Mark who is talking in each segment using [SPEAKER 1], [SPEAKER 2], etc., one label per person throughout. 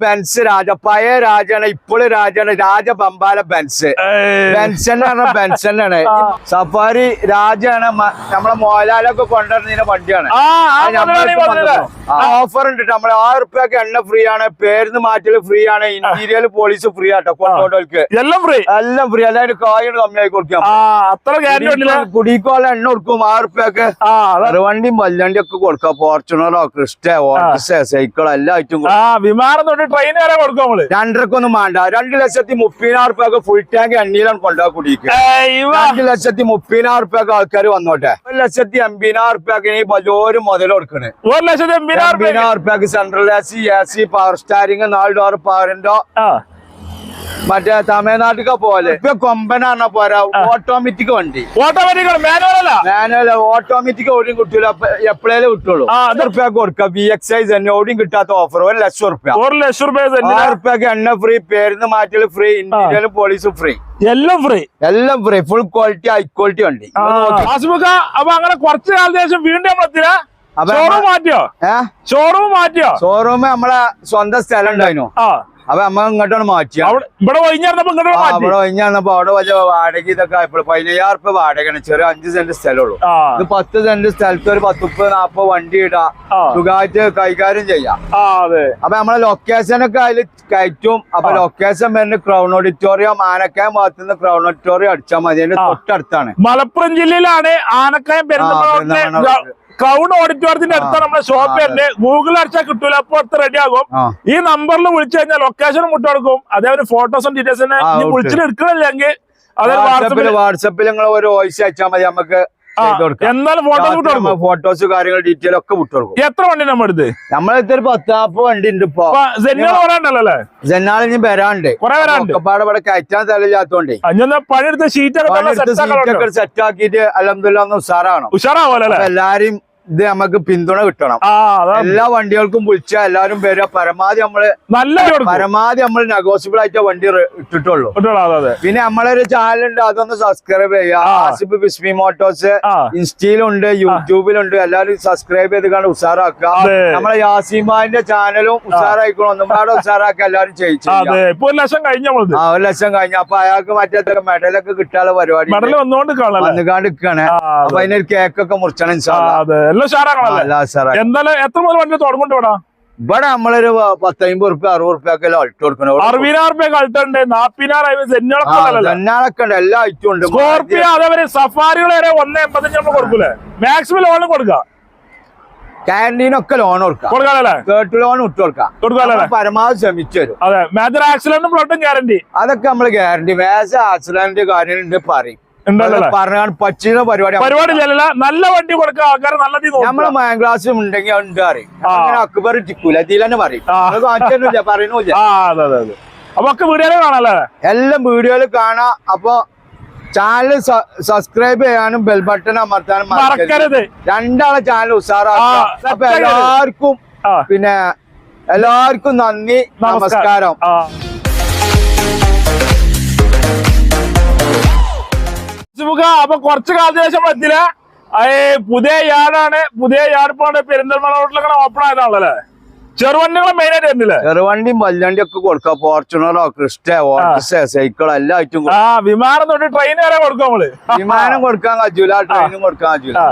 [SPEAKER 1] Benz രാജ പഴയ രാജാണ് ഇപ്പോഴും രാജാണ് രാജ പമ്പാല ബെൻസ് ബെൻസനാണ് ബെൻസൻ ആണ് സഫാരി രാജാണ് നമ്മളെ മോഹൻലാലൊക്കെ കൊണ്ടുവരുന്ന വണ്ടിയാണ്. ഓഫർ ഉണ്ട്. നമ്മളെ ആറ് റുപ്യക്ക് എണ്ണ ഫ്രീ ആണ് പേരുന്ന് മാറ്റൽ ഫ്രീ ആണ് ഇന്റീരിയൽ പോളീസ് ഫ്രീ ആട്ടോ കൊണ്ടോണ്ടവർക്ക്
[SPEAKER 2] എല്ലാം ഫ്രീ
[SPEAKER 1] എല്ലാം ഫ്രീ അല്ലാതെ കായാണ് കമ്മിയായി കൊടുക്കാം
[SPEAKER 2] അത്ര
[SPEAKER 1] കുടിക്കോല എണ്ണ കൊടുക്കും ആറ് റുപ്യക്ക് വണ്ടിയും വല്ലണ്ടിയും ഒക്കെ കൊടുക്കാം ഫോർച്യൂണറോ ക്രിസ്റ്റോ ഓട്ടസോ സൈക്കിളോ എല്ലാ ഐറ്റം
[SPEAKER 2] വിമാനം തൊട്ട് ട്രെയിൻ വരെ കൊടുക്കും നമ്മൾ.
[SPEAKER 1] രണ്ടരക്കൊന്നും വേണ്ട. രണ്ട് ലക്ഷത്തി മുപ്പതിനായിരം റുപ്യൊക്കെ ഫുൾ ടാങ്ക് എണ്ണയിലാണ് കൊണ്ടുപോയി കുടിക്കുക. രണ്ടു ലക്ഷത്തി മുപ്പതിനായിരം റുപ്യൊക്കെ ആൾക്കാർ വന്നോട്ടെ. ഒരു ലക്ഷത്തി എൺപതിനായിരം റുപ്യൊക്കെ ഈ വലിയൊരു മുതൽ കൊടുക്കണേ.
[SPEAKER 2] ഒരു ലക്ഷത്തി എൺപതിനായിരം
[SPEAKER 1] റുപ്യൊക്കെ central A C A C power steering നാല് ഡോർ പവറിന്റെ മറ്റേ തമിഴ്നാട്ടിലൊക്കെ പോലെ ഇപ്പൊ കൊമ്പനാണ് പോരാ ഓട്ടോമാറ്റിക് വണ്ടി.
[SPEAKER 2] ഓട്ടോമാറ്റിക് മാനുവൽ അല്ല.
[SPEAKER 1] മാനുവൽ ഓട്ടോമാറ്റിക് ഓടിയും കിട്ടൂല എപ്പോഴേലും കിട്ടുള്ളൂ. റുപ്യ കൊടുക്കുക ബി എക്സ് ഐ തന്നെ ഓടിയും കിട്ടാത്ത ഓഫർ ഒരു ലക്ഷം റുപ്യ.
[SPEAKER 2] ഒരു ലക്ഷം
[SPEAKER 1] റുപ്യ എണ്ണ ഫ്രീ പേരുന്ന് മാറ്റി ഫ്രീ ഇന്ത്യയിൽ പോലീസ് ഫ്രീ
[SPEAKER 2] എല്ലാം ഫ്രീ
[SPEAKER 1] എല്ലാം free full quality high quality വണ്ടി.
[SPEAKER 2] അപ്പൊ അങ്ങനെ കുറച്ച് കാലത്തിന് ശേഷം വീണ്ടും നമ്മളെത്തില്ല ഷോറൂം മാറ്റിയോ? ഷോറൂം മാറ്റിയോ?
[SPEAKER 1] ഷോറൂം നമ്മളെ സ്വന്തം സ്ഥലം ഉണ്ടായിരുന്നു അപ്പൊ നമ്മൾ ഇങ്ങോട്ടാണ് മാറ്റിയ
[SPEAKER 2] അവിടെ ഇവിടെ മാറ്റി.
[SPEAKER 1] അവിടെ വലിയ വാടക ഇതൊക്കെ ആയപ്പോൾ പതിനയ്യായിരം റുപ്യ വാടകയാണ്. ചെറിയ അഞ്ച് സെന്റ് സ്ഥലമുള്ളൂ. ഇത് പത്ത് സെന്റ് സ്ഥലത്ത് ഒരു പത്ത് മുപ്പത് നാപ്പത് വണ്ടി ഇടാ. സുഖമായിട്ട് കൈകാര്യം ചെയ്യാം. അപ്പൊ നമ്മളെ ലൊക്കേഷൻ ഒക്കെ അതിൽ കയറ്റും. അപ്പൊ ലൊക്കേഷൻ വരുന്ന ക്രൗൺ ഓഡിറ്റോറിയം ആനക്കായം ഭാഗത്തുനിന്ന് ക്രൗൺ ഓഡിറ്റോറിയം അടിച്ചാൽ മതി. അതിന്റെ തൊട്ടടുത്താണ്.
[SPEAKER 2] മലപ്പുറം ജില്ലയിലാണ് ആനക്കയം ക്രൗൺ ഓഡിറ്റോറിയത്തിന്റെ അടുത്താണ് നമ്മുടെ ഷോപ്പ് തന്നെ ഗൂഗിൾ അടിച്ചാൽ കിട്ടൂല അപ്പൊ അടുത്ത് റെഡി ആകും. ഈ നമ്പറിൽ വിളിച്ചു കഴിഞ്ഞാൽ ലൊക്കേഷൻ മുട്ടെടുക്കും. അതേപോലെ ഫോട്ടോസും ഡീറ്റെയിൽസിന്
[SPEAKER 1] വിട്ടു.
[SPEAKER 2] വിളിച്ചിട്ട് എടുക്കണില്ലെങ്കിൽ
[SPEAKER 1] വാട്സപ്പിൽ നിങ്ങൾ ഒരു വോയിസ് അയച്ചാൽ മതി നമുക്ക് കൊടുക്കാം.
[SPEAKER 2] എന്നാലും ഫോട്ടോസ്
[SPEAKER 1] കാര്യങ്ങൾ ഡീറ്റെയിൽ ഒക്കെ വിട്ടുകൊടുക്കും
[SPEAKER 2] എത്ര വണ്ടി നമ്മൾ എടുത്ത്
[SPEAKER 1] നമ്മളെ ഒരു പത്താപ്പ് വണ്ടി ഉണ്ട് ഇപ്പൊ. ഇനി വരാണ്ട്
[SPEAKER 2] ഒക്കെപ്പാട് വരാണ്ട്
[SPEAKER 1] ഒക്കെപ്പാടെ ഇവിടെ കയറ്റാൻ സ്ഥലമില്ലാത്തോണ്ടേ.
[SPEAKER 2] പണിയെടുത്ത്
[SPEAKER 1] സീറ്റൊക്കെ സെറ്റ് ആക്കിയിട്ട് അലഹമില്ല ഉഷാറാണ്
[SPEAKER 2] ഉഷാറാവല്ലോ
[SPEAKER 1] എല്ലാരും ഇത് നമുക്ക് പിന്തുണ കിട്ടണം. എല്ലാ വണ്ടികൾക്കും വിളിച്ച എല്ലാരും വരിക പരമാവധി നമ്മൾ
[SPEAKER 2] നല്ല
[SPEAKER 1] പരമാവധി നമ്മൾ നെഗോസിബിൾ ആയിട്ട് വണ്ടി ഇട്ടിട്ടുള്ളൂ. പിന്നെ നമ്മളൊരു ചാനലുണ്ട് അതൊന്ന് സബ്സ്ക്രൈബ് ചെയ്യുക. ആസിഫ് ബിസ്മി മോട്ടോഴ്സ്
[SPEAKER 2] ആ.
[SPEAKER 1] ഇൻസ്റ്റയിലുണ്ട് യൂട്യൂബിലുണ്ട്. എല്ലാവരും സബ്സ്ക്രൈബ് ചെയ്ത് കണ്ട് ഉഷാറാക്കുക. നമ്മളെ യാസിമാന്റെ ചാനലും ഉഷാറായിക്കോളും. ഒന്നും കൂടെ ഉഷാറാക്കുക എല്ലാവരും ചെയ്യിച്ചു
[SPEAKER 2] ഒരു ലക്ഷം കഴിഞ്ഞ
[SPEAKER 1] ആ ഒരു ലക്ഷം കഴിഞ്ഞ. അപ്പൊ അയാൾക്ക് മറ്റേ മെഡലൊക്കെ കിട്ടാനുള്ള പരിപാടി
[SPEAKER 2] മെഡൽ വന്നുകൊണ്ട്
[SPEAKER 1] വന്നുകാണ്ട് നിൽക്കാണ്
[SPEAKER 2] ആ,
[SPEAKER 1] അപ്പൊ അതിനൊരു കേക്കൊക്കെ മുറിച്ചണം
[SPEAKER 2] എന്തായാലും എത്ര മുതൽ വണ്ടി തുടങ്ങുന്നുണ്ട് ഇവിടെ?
[SPEAKER 1] ഇവിടെ നമ്മളൊരു പത്തമ്പത് റുപ്യ അറുപത് റുപ്യൊക്കെ അൾട്ട് കൊടുക്കണം
[SPEAKER 2] അറുപതിനായിരം രൂപ ഉണ്ട് നാപ്പതിനായിരം
[SPEAKER 1] ഉണ്ട്. എല്ലാ ഐറ്റവും ഉണ്ട്.
[SPEAKER 2] സ്കോർപ്പിയോ അതേപോലെ സഫാരികൾ വരെ ഒന്ന് എൺപത്തഞ്ച് നമ്മൾ കൊടുക്കൂലേ? മാക്സിമം ലോൺ കൊടുക്കാം?
[SPEAKER 1] ക്യാന്റീനൊക്കെ ലോൺ കൊടുക്കാം.
[SPEAKER 2] കൊടുക്കാനല്ലേ?
[SPEAKER 1] കേട്ട് ലോൺ ഇട്ട് കൊടുക്കാം.
[SPEAKER 2] കൊടുക്കാല്ലേ
[SPEAKER 1] പരമാവധി ശ്രമിച്ചു തരും.
[SPEAKER 2] അതെ. മേജർ ആക്സിഡന്റും ഫ്ലോട്ടും ഗ്യാരണ്ടി
[SPEAKER 1] അതൊക്കെ നമ്മൾ ഗ്യാരണ്ടി മേജർ ആക്സിഡന്റ് കാര്യങ്ങളുണ്ട് പറയും. പറഞ്ഞാൽ പറ്റുന്ന പരിപാടി.
[SPEAKER 2] പരിപാടി ഇല്ലല്ലോ നല്ല വണ്ടി കൊടുക്കുക. ആൾക്കാർ നല്ല
[SPEAKER 1] നമ്മളെ മൈൻ ക്ലാസ്സും ഉണ്ടെങ്കിൽ ഉണ്ട് അറിയും അക്ബർ ടിക്കൂല ഇതിൽ തന്നെ പറയും. പറയുന്നില്ല
[SPEAKER 2] അപ്പൊ ഒക്കെ കാണാല്ലേ?
[SPEAKER 1] എല്ലാം വീഡിയോയിൽ കാണാം. അപ്പൊ ചാനൽ സബ്സ്ക്രൈബ് ചെയ്യാനും ബെൽ ബട്ടൺ അമർത്താനും മറക്കരുത്. രണ്ടാളെ ചാനൽ ഉഷാറാക്കുക. അപ്പൊ എല്ലാവർക്കും പിന്നെ എല്ലാവർക്കും നന്ദി. നമസ്കാരം.
[SPEAKER 2] ആ സുമുഖ അപ്പൊ കുറച്ച് കാലത്തിന് ശേഷം പറ്റില്ല പുതിയ യാർഡാണ്. പുതിയ യാർഡ് ഇപ്പോൾ പെരിന്തൽമണ്ണ റോഡിലൊക്കെ ഓപ്പൺ ആയതാണല്ലേ? ചെറുവണ്ടികളെ മെയിൻ ആയിട്ട് വരുന്നില്ലേ
[SPEAKER 1] ചെറുവണ്ടിയും വല്ലണ്ടിയും ഒക്കെ കൊടുക്കാം ഫോർച്യൂണറോ ക്രിസ്റ്റോ സൈക്കിൾ സൈക്കിളോ എല്ലാ ഐറ്റം
[SPEAKER 2] ആ വിമാനം തൊട്ട് ട്രെയിൻ വരെ കൊടുക്കും നമ്മൾ.
[SPEAKER 1] വിമാനം കൊടുക്കാൻ കഴിയൂല. ട്രെയിനും കൊടുക്കാൻ കഴിയൂല.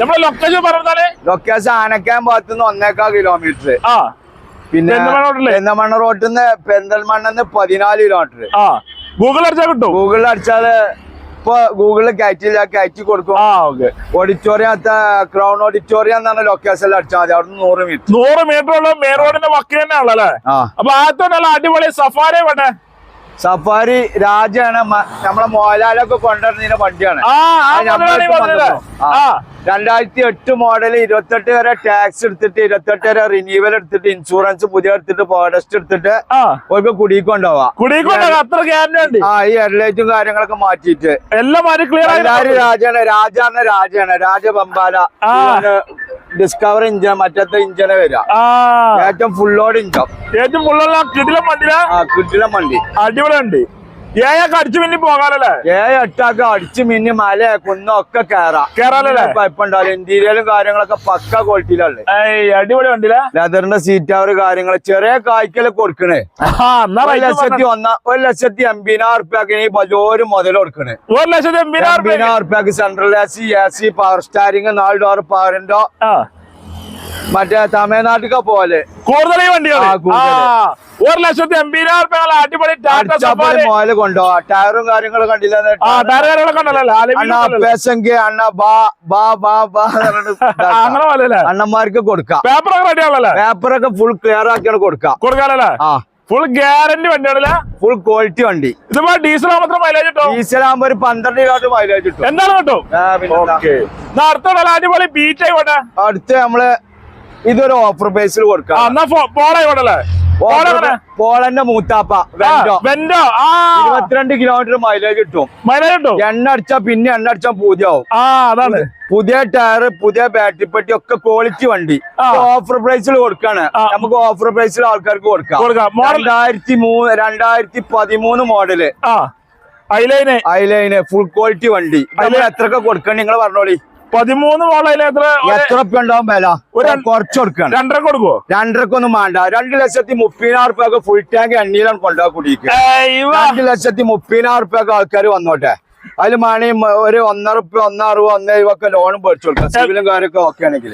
[SPEAKER 2] നമ്മളെ ലൊക്കേഷൻ പറഞ്ഞാൽ
[SPEAKER 1] ലൊക്കേഷൻ ആനക്കാൻ ഭാഗത്തുനിന്ന് ഒന്നേക്കാൾ കിലോമീറ്റർ പിന്നെ പെന്തൽമണ്ണ റോട്ടിൽ നിന്ന് പെന്തൽമണ്ണെന്ന് പതിനാല് കിലോമീറ്റർ
[SPEAKER 2] ആ ഗൂഗിൾ അടിച്ചാൽ കിട്ടും.
[SPEAKER 1] ഗൂഗിളിൽ അടിച്ചാൽ ഇപ്പൊ ഗൂഗിളിൽ കയറ്റില്ല കയറ്റി കൊടുക്കും. ഓഡിറ്റോറിയം ക്രൗൺ ഓഡിറ്റോറിയം എന്നാണ് ലൊക്കേഷൻ അടിച്ചാൽ മതി. അവിടെ നൂറ് മീറ്റർ
[SPEAKER 2] നൂറ് മീറ്റർ ഉള്ള മെയിൻ റോഡിന്റെ വക്കി തന്നെ ഉള്ളല്ലേ അപ്പൊ നല്ല അടിപൊളി സഫാരി വേണ്ടേ?
[SPEAKER 1] സഫാരി രാജാണ് നമ്മളെ മോഹൻലാലൊക്കെ കൊണ്ടുവരുന്ന വണ്ടിയാണ്. രണ്ടായിരത്തി എട്ട് മോഡൽ ഇരുപത്തെട്ട് വരെ ടാക്സ് എടുത്തിട്ട് ഇരുപത്തെട്ട് വരെ റിന്യൂവൽ എടുത്തിട്ട് ഇൻഷുറൻസ് പുതിയ എടുത്തിട്ട് ഫോറസ്റ്റ് എടുത്തിട്ട്
[SPEAKER 2] ഗ്യാരണ്ടി
[SPEAKER 1] ആ ഈ ഹെഡ്ലൈറ്റും കാര്യങ്ങളൊക്കെ മാറ്റിയിട്ട്.
[SPEAKER 2] എല്ലാം
[SPEAKER 1] രാജാണ് രാജാണ് രാജാണ് രാജപമ്പാല
[SPEAKER 2] ആ.
[SPEAKER 1] ഡിസ്കവർ ഇഞ്ചൻ മറ്റത്തെ ഇഞ്ചനെ
[SPEAKER 2] വരാം
[SPEAKER 1] ഏറ്റവും ഫുള്ളോട് ഇഞ്ചം
[SPEAKER 2] ഏറ്റവും ഫുള്ളുള്ള കിടിലം മണ്ടി
[SPEAKER 1] ആ കിട്ടില്ല വണ്ടി.
[SPEAKER 2] അടിപൊളി ഉണ്ട് ഏയൊക്കെ അടിച്ചു മിന്നി പോകാനല്ലേ
[SPEAKER 1] ഏഴ് എട്ടൊക്കെ അടിച്ച് മിന്നി മല കുന്നൊക്കെ കേറാം.
[SPEAKER 2] കേറാലല്ലേ?
[SPEAKER 1] കുഴപ്പമുണ്ടാവില്ല. ഇന്റീരിയലും കാര്യങ്ങളൊക്കെ പക്ക
[SPEAKER 2] ക്വാളിറ്റിയിലല്ലേ അടിപൊളി വണ്ടിയില്ലേ
[SPEAKER 1] ലെതറിന്റെ സീറ്റ് അവർ കാര്യങ്ങൾ ചെറിയ കായ്ക്കൽ കൊടുക്കണേ. ഒരു ലക്ഷത്തി ഒന്ന ഒരു ലക്ഷത്തി എൺപതിനായിരം റുപ്യക്ക് ഈ ബജോര് മുതൽ കൊടുക്കണേ.
[SPEAKER 2] ഒരു ലക്ഷത്തി എൺപതിനായിരം
[SPEAKER 1] റുപ്യക്ക് central A C A C power steering നാല് ഡോർ പവറിന്റെ മറ്റേ തമിഴ്നാട്ടിലൊക്കെ പോലെ
[SPEAKER 2] കൂടുതൽ ഈ വണ്ടികൾ. ഒരു ലക്ഷത്തി എൺപതിനായിരം രൂപ അടിപൊളി ടാറ്റ
[SPEAKER 1] കൊണ്ടോ?
[SPEAKER 2] സഫാരി
[SPEAKER 1] ടയറും കാര്യങ്ങളും കണ്ടില്ല
[SPEAKER 2] ഉണ്ടല്ലോ
[SPEAKER 1] അണ്ണന്മാർക്ക് കൊടുക്കാം.
[SPEAKER 2] പേപ്പറൊക്കെ റെഡിയാണല്ലോ
[SPEAKER 1] പേപ്പറൊക്കെ ഫുൾ ക്ലിയർ ആക്കിയാണ് കൊടുക്കാം.
[SPEAKER 2] കൊടുക്കാനല്ലേ? ഫുൾ ഗ്യാരണ്ടി വണ്ടിയാണല്ലേ?
[SPEAKER 1] ഫുൾ ക്വാളിറ്റി വണ്ടി.
[SPEAKER 2] ഇതിപ്പോ ഡീസൽ മാത്രം മൈലേജ് കിട്ടും?
[SPEAKER 1] ഡീസൽ ആകുമ്പോ ഒരു പന്ത്രണ്ട് കിലോമീറ്റർ മൈലേജ് കിട്ടും.
[SPEAKER 2] എന്താണ് കിട്ടും?
[SPEAKER 1] ആ,
[SPEAKER 2] അടുത്ത അടിപൊളി ബീറ്റ് ആയിക്കോട്ടെ.
[SPEAKER 1] അടുത്ത് നമ്മൾ ഇതൊരു ഓഫർ ബേസിൽ കൊടുക്കാം.
[SPEAKER 2] എന്നാ
[SPEAKER 1] പോളന്റെ മൂത്താപ്പ വെന്റോ ഇരുപത്തിരണ്ട് കിലോമീറ്റർ മൈലേജ് കിട്ടും.
[SPEAKER 2] മൈലേജ് കിട്ടും?
[SPEAKER 1] എണ്ണ അടിച്ചാ പിന്നെ എണ്ണ അടിച്ചാ പൂജയാവും
[SPEAKER 2] അതാണ്.
[SPEAKER 1] പുതിയ ടയർ പുതിയ ബാറ്ററി പെട്ടി ഒക്കെ ക്വാളിറ്റി വണ്ടി. ഓഫർ പ്രൈസിൽ കൊടുക്കാണ്. നമുക്ക് ഓഫർ പ്രൈസിൽ ആൾക്കാർക്ക് കൊടുക്കാം. രണ്ടായിരത്തി മൂന്ന് രണ്ടായിരത്തി പതിമൂന്ന്
[SPEAKER 2] മോഡൽ ഐലൈന്
[SPEAKER 1] അതിലതിന് ഫുൾ ക്വാളിറ്റി വണ്ടി. അതിൽ എത്രയൊക്കെ കൊടുക്കണം നിങ്ങൾ പറഞ്ഞോളി.
[SPEAKER 2] പതിമൂന്ന് മോഡൽ എത്ര
[SPEAKER 1] എത്ര ഉണ്ടാവും വില? കുറച്ച് കൊടുക്കണം.
[SPEAKER 2] രണ്ടര കൊടുക്കുവോ?
[SPEAKER 1] രണ്ടരക്കൊന്നും വേണ്ട. രണ്ട് ലക്ഷത്തി മുപ്പതിനായിരം റുപ്യൊക്കെ ഫുൾ ടാങ്ക് എണ്ണയിലാണ് കൊണ്ടുപോയി കുടിക്കുക രണ്ടു ലക്ഷത്തി മുപ്പതിനായിരം റുപ്യൊക്കെ ആൾക്കാർ വന്നോട്ടെ. അതിൽ മണി ഒരു ഒന്നര റുപ്യ ഒന്നറുപത് ഒന്നേ ഒക്കെ ലോണും പഠിച്ചു കൊടുക്കാം. സിവിലും കാര്യമൊക്കെ ഓക്കെ ആണെങ്കിൽ.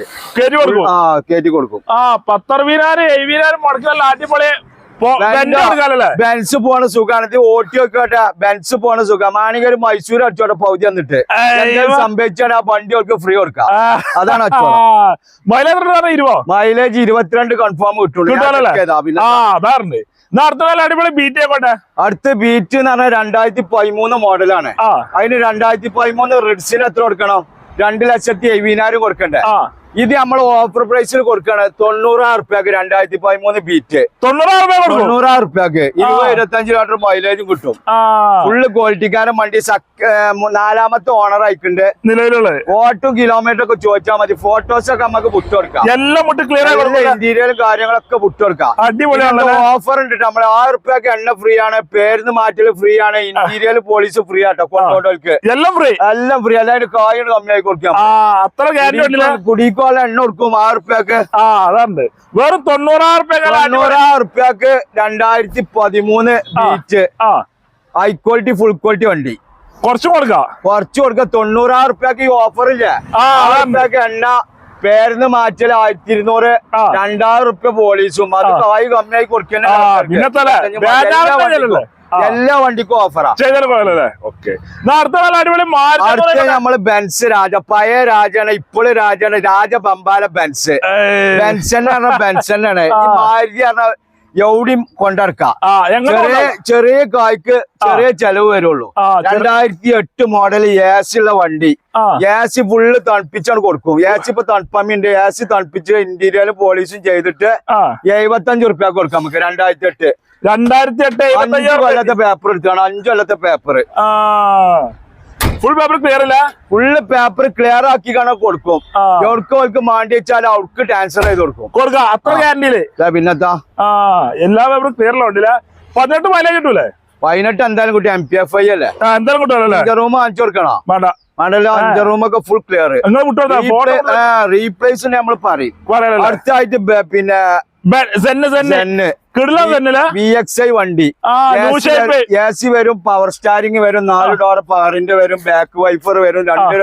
[SPEAKER 1] ആ കയറ്റി കൊടുക്കും.
[SPEAKER 2] ആ പത്തറുപതിനായിരം എഴുപതിനായിരം മുടക്കല്ല അടിപൊളി
[SPEAKER 1] ബെൻസ് പോണ സുഖാണ് ഓട്ടി വെക്കോട്ടെ ബെൻസ് പോണ സുഖം. ആണെങ്കിൽ ഒരു മൈസൂർ അടിച്ചോട്ടെ പൗതി വന്നിട്ട്. ആ വണ്ടി അവർക്ക് ഫ്രീ കൊടുക്കാം. അതാണ്
[SPEAKER 2] മൈലേജ് ഇരുപോ
[SPEAKER 1] മൈലേജ് ഇരുപത്തിരണ്ട് കൺഫേം കിട്ടുള്ളൂ.
[SPEAKER 2] അടുത്ത അടിപൊളി ബീറ്റ് ആയിക്കോട്ടെ
[SPEAKER 1] അടുത്ത ബീറ്റ് എന്ന് പറഞ്ഞാൽ രണ്ടായിരത്തി പതിമൂന്ന് മോഡലാണ് അതിന് രണ്ടായിരത്തി പതിമൂന്ന് റിഡ്സിന് എത്ര കൊടുക്കണം? രണ്ട് ലക്ഷത്തി എഴുപതിനായിരം കൊടുക്കണ്ടേ? ഇത് നമ്മൾ ഓഫർ പ്രൈസിൽ കൊടുക്കണ. തൊണ്ണൂറായിരം റുപ്യക്ക് രണ്ടായിരത്തി പതിമൂന്ന് ബീറ്റ്
[SPEAKER 2] തൊണ്ണൂറായിരം കൊടുക്കും?
[SPEAKER 1] തൊണ്ണൂറായിരം റുപ്യക്ക് ഇരുപത് ഇരുപത്തഞ്ച് ലിറ്റർ മൈലേജും കിട്ടും. ഫുള്ള് ക്വാളിറ്റിക്കാരൻ വണ്ടി നാലാമത്തെ ഓണർ ആയിട്ടുണ്ട്
[SPEAKER 2] നിലവിലുള്ള
[SPEAKER 1] ഫോട്ടോ കിലോമീറ്റർ ഒക്കെ ചോദിച്ചാൽ മതി. ഫോട്ടോസ് ഒക്കെ നമുക്ക് വിട്ടുകൊടുക്കാം
[SPEAKER 2] എല്ലാം മുട്ട് ക്ലിയർ കൊടുക്കും.
[SPEAKER 1] ഇന്റീരിയലും കാര്യങ്ങളൊക്കെ വിട്ടുകൊടുക്കാം
[SPEAKER 2] അടിപൊളിയാണല്ലേ
[SPEAKER 1] ഓഫർ ഉണ്ട് നമ്മൾ ആയിരം റുപ്യക്ക് എണ്ണ ഫ്രീ ആണ്. പേരുന്ന് മാറ്റൽ ഫ്രീ ആണ്. ഇന്റീരിയർ പോളിസ് ഫ്രീ ആട്ടോ. കൊണ്ടോട്ടോൾക്ക്
[SPEAKER 2] എല്ലാം ഫ്രീ
[SPEAKER 1] എല്ലാം ഫ്രീ അതായത് കായാണ് കമ്മിയായി കൊടുക്കാം
[SPEAKER 2] ആ അത്ര
[SPEAKER 1] എണ്ണൂർക്കും എണ്ണ കൊടുക്കും ആയിരം റുപ്യക്ക്
[SPEAKER 2] ആ അതാണ്ട്. വെറും തൊണ്ണൂറായിരം റുപ്യക്ക്
[SPEAKER 1] തൊണ്ണൂറായിരം റുപ്യക്ക് രണ്ടായിരത്തി പതിമൂന്ന് ബീച്ച്
[SPEAKER 2] ആ.
[SPEAKER 1] ഹൈ ക്വാളിറ്റി ഫുൾ ക്വാളിറ്റി വണ്ടി.
[SPEAKER 2] കുറച്ചും കൊടുക്ക.
[SPEAKER 1] കുറച്ച് കൊടുക്ക തൊണ്ണൂറായിരം റുപ്യക്ക് ഈ ഓഫർ ഇല്ലേ? റുപ്യക്ക് എണ്ണ പേരിന്ന് മാറ്റൽ ആയിരത്തി ഇരുന്നൂറ് രണ്ടായിരം റുപ്യ പോലീസും. അത് കായി കമ്മിയായി കൊടുക്കണേ? എല്ലാ വണ്ടിക്കും- ഓഫറാ
[SPEAKER 2] അടുത്ത
[SPEAKER 1] നമ്മൾ ബെൻസ് രാജ പഴയ രാജാണ് ഇപ്പോഴും രാജാണ് രാജ പമ്പാല ബെൻസ് ബെൻസൻ പറഞ്ഞ ബെൻസനാണ് ഈ മാരുതി പറഞ്ഞ എവിടെയും കൊണ്ടിറക്കാം
[SPEAKER 2] ആ എങ്ങനെ
[SPEAKER 1] ചെറിയ കായ്ക്ക് ചെറിയ ചെലവ് വരുള്ളൂ. രണ്ടായിരത്തി എട്ട് മോഡൽ ഏസി ഉള്ള വണ്ടി. ഏസി ഫുള്ള് തണുപ്പിച്ചാണ് കൊടുക്കും. ഏസി ഇപ്പൊ തണുപ്പമ്മിണ്ട് ഏസി തണുപ്പിച്ച് ഇന്റീരിയർ പോളീസും ചെയ്തിട്ട്
[SPEAKER 2] എഴുപത്തി
[SPEAKER 1] എഴുപത്തഞ്ച് റുപ്യ കൊടുക്കാം നമുക്ക് രണ്ടായിരത്തി എട്ട്
[SPEAKER 2] രണ്ടായിരത്തി എട്ട്
[SPEAKER 1] അഞ്ചു കൊല്ലത്തെ പേപ്പർ എടുക്കണം അഞ്ചു കൊല്ലത്തെ പേപ്പർ
[SPEAKER 2] ആ. ഫുൾ പേപ്പർ ക്ലിയർ അല്ല?
[SPEAKER 1] ഫുള്ള് പേപ്പർ ക്ലിയർ ആക്കി കാണാൻ കൊടുക്കും. എവർക്ക് അവർക്ക് മാണ്ടി വെച്ചാൽ അവർക്ക് ട്രാൻസ്ഫർ ചെയ്ത് കൊടുക്കും.
[SPEAKER 2] കൊടുക്കാം. അത്ര ഗ്യാരണ്ടിയിൽ
[SPEAKER 1] ദാ പിന്നെത്താ
[SPEAKER 2] ആ എല്ലാ പേപ്പറും ക്ലിയർ ഉണ്ടല്ല പതിനെട്ട് മൈലേജ് കിട്ടൂലേ?
[SPEAKER 1] പതിനെട്ട് എന്തായാലും കുട്ടി. എം പി എഫ് ഐ അല്ലേ?
[SPEAKER 2] എന്തായാലും കിട്ടുമല്ലോ
[SPEAKER 1] അഞ്ച് റൂം വാങ്ങിച്ചു കൊടുക്കണോ.
[SPEAKER 2] വേണ്ട.
[SPEAKER 1] വേണ്ടല്ലോ അഞ്ച് റൂമൊക്കെ ഫുൾ ക്ലിയർ റീപ്ലേസ് നമ്മൾ പറയും. അടുത്തായിട്ട് പിന്നെ വി എക്സ് ഐ വണ്ടി. എ സി വരും പവർ സ്റ്റാരിങ് വരും നാല് ഡോർ പവറിന്റെ വരും ബാക്ക് വൈഫർ വരും രണ്ട്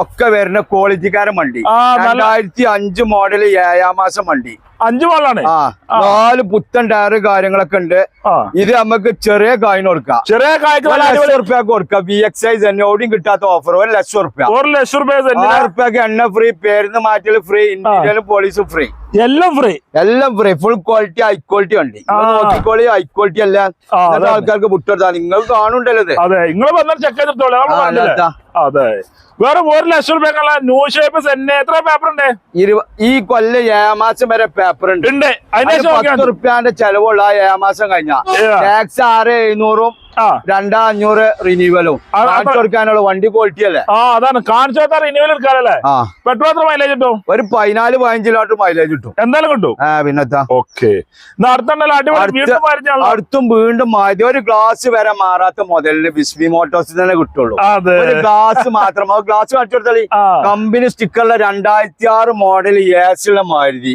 [SPEAKER 1] ഒക്കെ വരുന്ന ക്വാളിറ്റിക്കാരൻ വണ്ടി. രണ്ടായിരത്തി അഞ്ച് മോഡൽ ഏഴാം മാസം വണ്ടി.
[SPEAKER 2] അഞ്ചു മോഡലാണ്
[SPEAKER 1] ആ നാല് പുത്തൻ ടയർ കാര്യങ്ങളൊക്കെ ഉണ്ട്. ഇത് നമുക്ക് ചെറിയ കായിന് കൊടുക്കാം.
[SPEAKER 2] ചെറിയ
[SPEAKER 1] ലക്ഷം കൊടുക്കാം. വി എക്സ് ഐ എവിടെയും കിട്ടാത്ത ഓഫർ ഒരു ലക്ഷം റുപ്യ
[SPEAKER 2] ഒരു ലക്ഷം
[SPEAKER 1] റുപ്യ എണ്ണ ഫ്രീ പേരുന്ന് മാറ്റൽ ഫ്രീ ഇന്ത്യയിലും പോലീസും ഫ്രീ
[SPEAKER 2] എല്ലാം ഫ്രീ
[SPEAKER 1] എല്ലാം free full quality high quality
[SPEAKER 2] ഉണ്ട്
[SPEAKER 1] നോക്കിക്കോളി ഹൈ ക്വാളിറ്റി അല്ല. ആൾക്കാർക്ക് വിട്ടെടുത്താൽ നിങ്ങൾ കാണുണ്ടല്ലോ
[SPEAKER 2] അതെ നിങ്ങൾ വന്നാൽ ചെക്ക് ചെയ്തിട്ടോളൂ. അതെ. വേറെ ഒരു ലക്ഷം രൂപക്കുള്ള ന്യൂ ഷേപ്പ് തന്നെ എത്ര പേപ്പർ ഉണ്ട്?
[SPEAKER 1] ഈ കൊല്ലം ഏമാസം വരെ പേപ്പർ ഉണ്ട്. പത്ത് റുപ്യാന്റെ ചെലവുള്ള ഏമാസം കഴിഞ്ഞ. ടാക്സ് ആറ് എഴുന്നൂറും രണ്ടാ അഞ്ഞൂറ് റിന്യൂവലും കൊടുക്കാനുള്ള വണ്ടി ക്വാളിറ്റി അല്ലേ?
[SPEAKER 2] ആ അതാണ്. കാണിച്ചു റിന്യൂവൽ എടുക്കാനല്ലേ പെട്രോൾ എത്ര മൈലേജ് കിട്ടും?
[SPEAKER 1] ഒരു പതിനാല് പതിനഞ്ച് കിലോമീറ്റർ മൈലേജ് കിട്ടും.
[SPEAKER 2] എന്തായാലും കിട്ടും.
[SPEAKER 1] ആ പിന്നെത്താ
[SPEAKER 2] ഓക്കെ.
[SPEAKER 1] അടുത്തും
[SPEAKER 2] വീണ്ടും
[SPEAKER 1] മാറ്റി. ഒരു ഗ്ലാസ് വരെ മാറാത്ത മുതലിന് വിസ്മി മോട്ടോസിൽ തന്നെ കിട്ടുള്ളൂ. ഒരു ഗ്ലാസ് മാത്രം. ഗ്ലാസ് കാണിച്ചു
[SPEAKER 2] കൊടുത്താൽ
[SPEAKER 1] കമ്പനി സ്റ്റിക്കറിലെ രണ്ടായിരത്തി ആറ് മോഡൽ ഏസിലെ മാരുതി.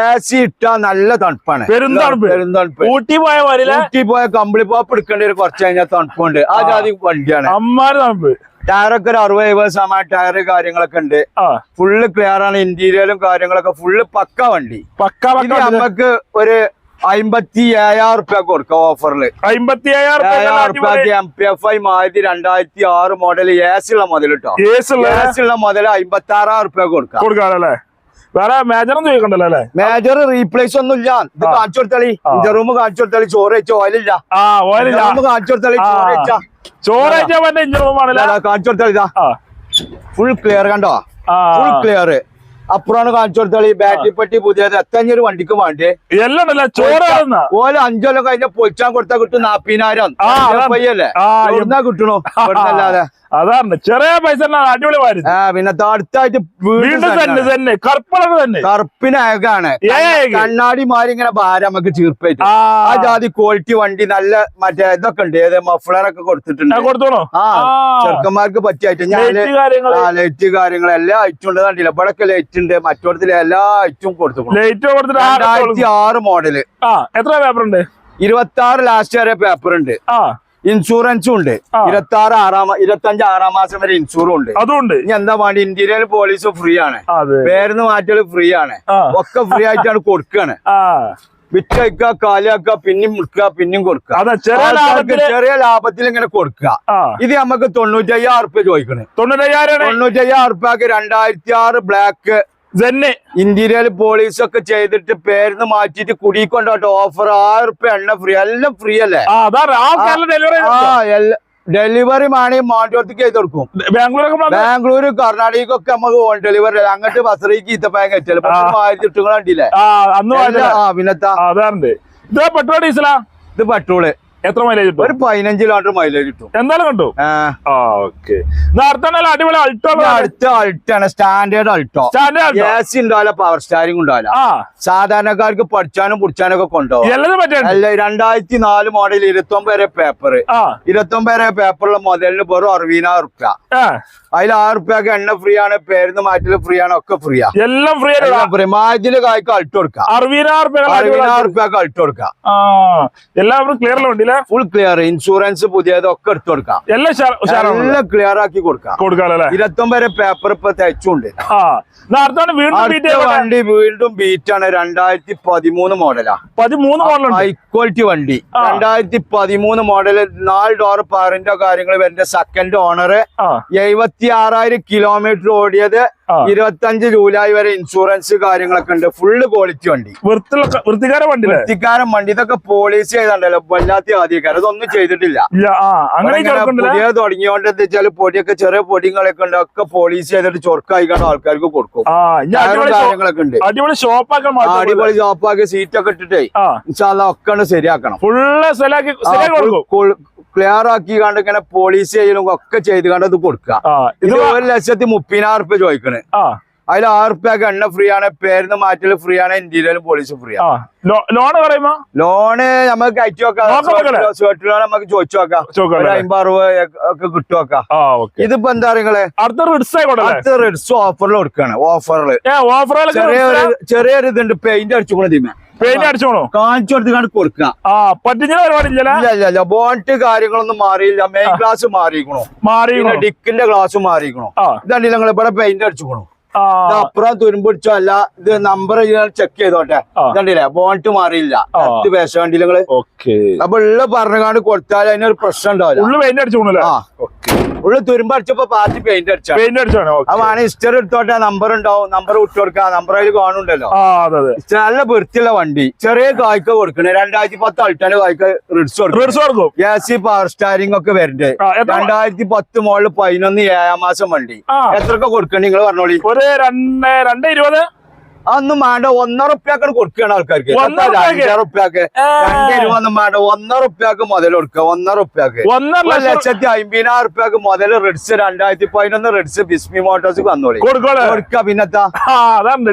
[SPEAKER 1] എ സി ഇട്ടാ നല്ല തണുപ്പാണ്.
[SPEAKER 2] പെരുന്തണുപ്പ്.
[SPEAKER 1] പെരുന്തണുപ്പ്.
[SPEAKER 2] ഊട്ടി പോയ വരില്ല
[SPEAKER 1] ഊട്ടി പോയ കമ്പിളി പോപ്പ് എടുക്കേണ്ടി ഒരു കുറച്ച് കഴിഞ്ഞാൽ തണുപ്പുണ്ട്. ആ ജാതി വണ്ടിയാണ്.
[SPEAKER 2] അമ്മാര് തണുപ്പ്.
[SPEAKER 1] ടയറൊക്കെ ഒരു അറുപത് എഴുപത് ശതമാനം ടയർ കാര്യങ്ങളൊക്കെ ഉണ്ട്. ഫുള്ള് ക്ലിയർ ആണ്. ഇന്റീരിയലും കാര്യങ്ങളൊക്കെ ഫുള്ള് പക്ക വണ്ടി.
[SPEAKER 2] പക്ക
[SPEAKER 1] നമുക്ക് ഒരു അമ്പത്തി ഏഴായിരം റുപ്യ കൊടുക്കാം ഓഫറിൽ.
[SPEAKER 2] അമ്പത്തി
[SPEAKER 1] ഏഴായിരം റുപ്യക്ക് M P F I Maruti രണ്ടായിരത്തി ആറ് മോഡൽ എ സി ഉള്ള മുതൽ കേട്ടോ എ സി ഉള്ള മുതൽ അമ്പത്തി ആറായിരം റുപ്യ കൊടുക്കാം.
[SPEAKER 2] കൊടുക്കാനല്ലേ വേറെ മേജറൊന്നും ചോദിക്കണ്ടല്ലോ അല്ലേ?
[SPEAKER 1] മേജർ റീപ്ലേസ് ഒന്നും ഇല്ല ഇത്. കാണിച്ചു കൊടുത്താളി. റൂം കാണിച്ചു കൊടുത്താളി. ചോറ് വെച്ച ഓയിലില്ല.
[SPEAKER 2] ആ ഓയിലില്ല.
[SPEAKER 1] കാണിച്ചു കൊടുത്താളി. ചോറ് വെച്ച
[SPEAKER 2] ചോറ് കഴിച്ചാൽ പറ്റ ഇഞ്ചിൻ റൂമാണല്ലേ
[SPEAKER 1] കാണിച്ചു കൊടുത്താളി ഫുൾ ക്ലിയർ കണ്ടോ? ഫുൾ ക്ലിയർ അപ്പുറമാണ് കാണിച്ചു കൊടുത്താളി. ബാറ്ററി പെട്ടി പുതിയത്. എത്തഞ്ഞൊരു വണ്ടിക്ക് വേണ്ടേ?
[SPEAKER 2] എല്ലാം ചോറ്
[SPEAKER 1] ഓല അഞ്ചോലം കഴിഞ്ഞ പൊളിച്ചാൻ കൊടുത്താൽ കിട്ടും നാപ്പതിനായിരം. എവിടുന്നാ കിട്ടണോ? ഇവിടുന്നല്ലാതെ.
[SPEAKER 2] അതാണ്. ചെറിയ പൈസ അടിപൊളി വാരുന്നു
[SPEAKER 1] ആ പിന്നെ അടുത്തായിട്ട്
[SPEAKER 2] വീണ്ടും തന്നെ തന്നെ കറുപ്പളർ തന്നെ.
[SPEAKER 1] കറുപ്പിന്
[SPEAKER 2] അയകാണ്
[SPEAKER 1] കണ്ണാടി മാറി ഇങ്ങനെ ഭാരം നമുക്ക് ചീർപ്പേറ്റ്.
[SPEAKER 2] ആ.
[SPEAKER 1] ജാതി ക്വാളിറ്റി വണ്ടി നല്ല മറ്റേ ഇതൊക്കെ ഉണ്ട്. ഏത് മഫ്ലറൊക്കെ കൊടുത്തിട്ടുണ്ട്.
[SPEAKER 2] കൊടുത്തോളൂ.
[SPEAKER 1] ആ ചെറുക്കന്മാർക്ക് പറ്റിയായിട്ട്. ഞാൻ
[SPEAKER 2] ലൈറ്റ്
[SPEAKER 1] കാര്യങ്ങൾ എല്ലാ ഐറ്റും ഉണ്ട് കണ്ടില്ല? ഇവിടൊക്കെ ലൈറ്റ് ഉണ്ട്. മറ്റോടത്തിൽ എല്ലാ ഐറ്റും കൊടുത്തു
[SPEAKER 2] ലൈറ്റ് കൊടുത്തിട്ട്
[SPEAKER 1] രണ്ടായിരത്തി ആറ് മോഡൽ
[SPEAKER 2] ആ എത്ര പേപ്പർ ഉണ്ട്?
[SPEAKER 1] ഇരുപത്തി ആറ് ലാസ്റ്റ് വരെ പേപ്പർ ഉണ്ട്.
[SPEAKER 2] ആ.
[SPEAKER 1] ഇൻഷുറൻസും ഉണ്ട്. ഇരുപത്തി ആറ് ആറാം ഇരുപത്തി അഞ്ച് ആറാം മാസം വരെ ഇൻഷുറും ഉണ്ട്.
[SPEAKER 2] അതുകൊണ്ട്
[SPEAKER 1] ഇനി എന്താ വേണ്ടി ഇന്റീരിയർ പോളിസി ഫ്രീ ആണ്. പേരുന്ന് മാറ്റൽ ഫ്രീ ആണ്. ഒക്കെ ഫ്രീ ആയിട്ടാണ് കൊടുക്കുകയാണ്
[SPEAKER 2] ആ.
[SPEAKER 1] വിറ്റയക്ക കാലിയാക്ക പിന്നെയും മുടുക്കുക പിന്നെയും കൊടുക്കുക.
[SPEAKER 2] ചെറിയ
[SPEAKER 1] ലാഭത്തിൽ ഇങ്ങനെ കൊടുക്കുക. ഇത് നമുക്ക് തൊണ്ണൂറ്റയ്യായിരം ഉറുപ്യ ചോദിക്കണേ.
[SPEAKER 2] തൊണ്ണൂറ്റയ്യായിരം
[SPEAKER 1] തൊണ്ണൂറ്റയ്യായിരം ഉറുപ്യക്ക് രണ്ടായിരത്തി ആറ് ബ്ലാക്ക്
[SPEAKER 2] ജെന്നെ
[SPEAKER 1] ഇന്റീരിയൽ പോലീസ് ഒക്കെ ചെയ്തിട്ട് പേരിന് മാറ്റിട്ട് കുടിക്കൊണ്ടോട്ടെ ഓഫർ ആറ് റുപ്യ എണ്ണ ഫ്രീ എല്ലാം ഫ്രീ അല്ലേ?
[SPEAKER 2] ഡെലിവറി
[SPEAKER 1] വേണമെങ്കിൽ മാറ്റോടത്തേക്ക് ചെയ്ത് കൊടുക്കും. ബാംഗ്ലൂർ കർണാടകയ്ക്കൊക്കെ നമുക്ക് ഹോം ഡെലിവറി അങ്ങോട്ട് ബസറിക്ക്. ആയിരത്തി ഇട്ടുകൾ കണ്ടില്ലേ പിന്നെത്താ
[SPEAKER 2] ഇത് പെട്രോൾ ഡീസലാ?
[SPEAKER 1] ഇത് പെട്രോൾ.
[SPEAKER 2] എത്ര മൈലേജ്
[SPEAKER 1] ഒരു പതിനഞ്ച് കിലോമീറ്റർ മൈലേജ് കിട്ടും.
[SPEAKER 2] എന്തായാലും കണ്ടു? ഓക്കെ അടിപൊളി അൾട്ടോ
[SPEAKER 1] അടുത്ത അൾട്ടാണ് standard Alto
[SPEAKER 2] standard
[SPEAKER 1] A C ഉണ്ടാവില്ല പവർ സ്റ്റാരിങ് ഉണ്ടാവില്ല. സാധാരണക്കാർക്ക് പഠിച്ചാനും പിടിച്ചാനും ഒക്കെ കൊണ്ടുപോകും രണ്ടായിരത്തി നാല് മോഡൽ ഇരുപത്തൊമ്പത് വരെ പേപ്പർ ഇരുപത്തൊമ്പത് വരെ പേപ്പറുള്ള മോഡലിന് വെറും അറുപതിനായിരം റുപ്യ അതിൽ ആറ് റുപ്യക്ക് എണ്ണ ഫ്രീ ആണ് പേരുന്ന് മാറ്റൽ ഫ്രീ ആണ് ഒക്കെ ഫ്രീ ആ.
[SPEAKER 2] എല്ലാം ഫ്രീ
[SPEAKER 1] ആണ് free. മാറ്റിൽ കായ്ക്ക് അൾട്ടോ കൊടുക്കാം.
[SPEAKER 2] അറുപതിനായിരം റുപ്യ
[SPEAKER 1] അറുപതിനായിരം റുപ്യക്ക് അൾട്ടോ കൊടുക്കാം.
[SPEAKER 2] എല്ലാവരും ക്ലിയർ ഉണ്ടല്ലേ
[SPEAKER 1] ഫുൾ ക്ലിയർ ഇൻഷുറൻസ് പുതിയതൊക്കെ എടുത്തു കൊടുക്കാം.
[SPEAKER 2] എല്ലാം
[SPEAKER 1] ക്ലിയർ ആക്കി കൊടുക്കാം.
[SPEAKER 2] കൊടുക്കാല്ലേ
[SPEAKER 1] ഇരുപത്തൊമ്പത് പേപ്പർ ഇപ്പൊ തയ്ച്ചുണ്ട്.
[SPEAKER 2] വീണ്ടും
[SPEAKER 1] വണ്ടി വീണ്ടും ബീറ്റ് ആണ്. രണ്ടായിരത്തി പതിമൂന്ന് മോഡലാ
[SPEAKER 2] പതിമൂന്ന് മോഡൽ
[SPEAKER 1] ഹൈ ക്വാളിറ്റി വണ്ടി. രണ്ടായിരത്തി പതിമൂന്ന് മോഡൽ നാല് ഡോർ പാറിന്റെ കാര്യങ്ങൾ വരുന്ന സെക്കൻഡ് ഓണർ എഴുപത്തി ആറായിരം കിലോമീറ്റർ ഓടിയത്. ഇരുപത്തഞ്ച് ജൂലൈ വരെ ഇൻഷുറൻസ് കാര്യങ്ങളൊക്കെ ഉണ്ട്. ഫുള്ള് ക്വാളിറ്റി വണ്ടി.
[SPEAKER 2] വൃത്തി വണ്ടി
[SPEAKER 1] വൃത്തിക്കാരൻ വണ്ടി. ഇതൊക്കെ പോളിസി ചെയ്തല്ലോ വല്ലാത്ത ആദ്യക്കാരം. ഇതൊന്നും ചെയ്തിട്ടില്ല. പുതിയ തുടങ്ങിയോണ്ട് എന്താ വെച്ചാൽ പൊടിയൊക്കെ ചെറിയ പൊടികളൊക്കെ ഉണ്ട്. ഒക്കെ പോളിസി ചെയ്തിട്ട് ചൊർക്കായിക്കാണ്ട് ആൾക്കാർക്ക് കൊടുക്കും. കാര്യങ്ങളൊക്കെ ഉണ്ട്.
[SPEAKER 2] അടിപൊളി ഷോപ്പാക്കാൻ
[SPEAKER 1] അടിപൊളി ഷോപ്പാക്കി സീറ്റൊക്കെ ഇട്ടിട്ടേ ഇൻഷാല്ല ഒക്കെ ശരിയാക്കണം.
[SPEAKER 2] ഫുള്ള്
[SPEAKER 1] ക്ലിയർ ആക്കി കണ്ട് ഇങ്ങനെ പോളിസി ചെയ്യലും ഒക്കെ ചെയ്ത് കണ്ട് ഇത് കൊടുക്കുക ഇത് ഒരു ലക്ഷത്തി മുപ്പതിനായിരം റുപ്യ ചോദിക്കണ്. അതിൽ ആറ് റുപ്യക്ക് എണ്ണ ഫ്രീ ആണ് പേരിന് മാറ്റൽ ഫ്രീ ആണ് ഇന്ത്യയിലും പോലീസ് ഫ്രീ ആണ്.
[SPEAKER 2] ആ ലോണ് പറയുമ്പോ?
[SPEAKER 1] ലോണ് നമുക്ക് കയറ്റി ലോൺ നമുക്ക് ചോദിച്ചു നോക്കാം ഒരു അമ്പത് അറുപത് ഒക്കെ കിട്ടും നോക്കാം ഇതിപ്പോ എന്താ നിങ്ങൾ
[SPEAKER 2] അടുത്ത റിഡ്സ്
[SPEAKER 1] അടുത്ത റിഡ്സ് ഓഫറിൽ കൊടുക്കാണ് ഓഫറിൽ ചെറിയൊരു ചെറിയൊരു ഇതുണ്ട് പെയിന്റ് അടിച്ചു തീമ
[SPEAKER 2] പെയിന്റ് അടിച്ചോണോ
[SPEAKER 1] കാണിച്ചു കൊടുത്ത് കണ്ട് കൊടുക്കുക.
[SPEAKER 2] ആ പറ്റിഞ്ഞ
[SPEAKER 1] ബോണ്ട് കാര്യങ്ങളൊന്നും മാറിയില്ല. മെയിൻ ഗ്ലാസ് മാറിയിക്കണോ.
[SPEAKER 2] മാറി
[SPEAKER 1] ഡിക്കിന്റെ ഗ്ലാസ് മാറിയിക്കണോ. ഇതാണ് നിങ്ങൾ ഇവിടെ പെയിന്റ് അടിച്ചുക്കണോ. അപ്പുറം തുരുമ്പിടിച്ചോ അല്ല ഇത് നമ്പർ ചെക്ക് ചെയ്തോട്ടെ. കണ്ടില്ലേ ബോണ്ട് മാറിയില്ല. പത്ത് പേശ വേണ്ടി നിങ്ങൾ
[SPEAKER 2] ഓക്കെ.
[SPEAKER 1] അപ്പൊ ഉള്ള പറഞ്ഞുകൊണ്ട് കൊടുത്താൽ അതിനൊരു പ്രശ്നം ഉണ്ടാവില്ല.
[SPEAKER 2] ഉള്ളു
[SPEAKER 1] തുരുമ്പ് അടിച്ചപ്പോ പാർട്ടി പെയിന്റ് അടിച്ചാ
[SPEAKER 2] പെയിന്റ് അടിച്ചോണോ.
[SPEAKER 1] അത് വേണേ ഹിസ്റ്ററി എടുത്തോട്ടെ നമ്പർ ഉണ്ടാവും നമ്പർ വിട്ടു കൊടുക്കാം നമ്പർ അതിൽ
[SPEAKER 2] കാണുണ്ടല്ലോ
[SPEAKER 1] നല്ല വൃത്തിയുള്ള വണ്ടി. ചെറിയ കായ്ക്ക കൊടുക്കണേ. രണ്ടായിരത്തി പത്ത് അൾട്ടാന്റെ കായ്ക്ക റിഡ്സ് കൊടുക്കും. എ സി പവർ സ്റ്റാരിംഗ് ഒക്കെ വരുന്നുണ്ട്
[SPEAKER 2] എത്ര-
[SPEAKER 1] രണ്ടായിരത്തി പത്ത് മോളിൽ പതിനൊന്ന് ഏഴാം മാസം വണ്ടി. എത്രയൊക്കെ കൊടുക്കണേ നിങ്ങൾ പറഞ്ഞോളി?
[SPEAKER 2] ഒരു രണ്ട് രണ്ട് ഇരുപത്.
[SPEAKER 1] അതൊന്നും വേണ്ട ഒന്നര ഉപ്പ്യാക്കാണ് കൊടുക്കുകയാണ് ആൾക്കാർക്ക്? രണ്ടര. രണ്ട് രൂപ ഒന്നും വേണ്ട ഒന്നര ഉപ്പ്യാക്ക് മുതൽ കൊടുക്കുക ഒന്നര ഉപ്പ്യാക്ക്.
[SPEAKER 2] ഒന്നര
[SPEAKER 1] ഒരു ലക്ഷത്തി അമ്പതിനായിരം ഉറുപ്പ്യാക്ക് മുതൽ റെഡ്സ് രണ്ടായിരത്തി പതിനൊന്ന് റെഡ്സ് ബിസ്മി മോട്ടോഴ്സ് വന്നോളി. കൊടുക്കുക പിന്നെത്താ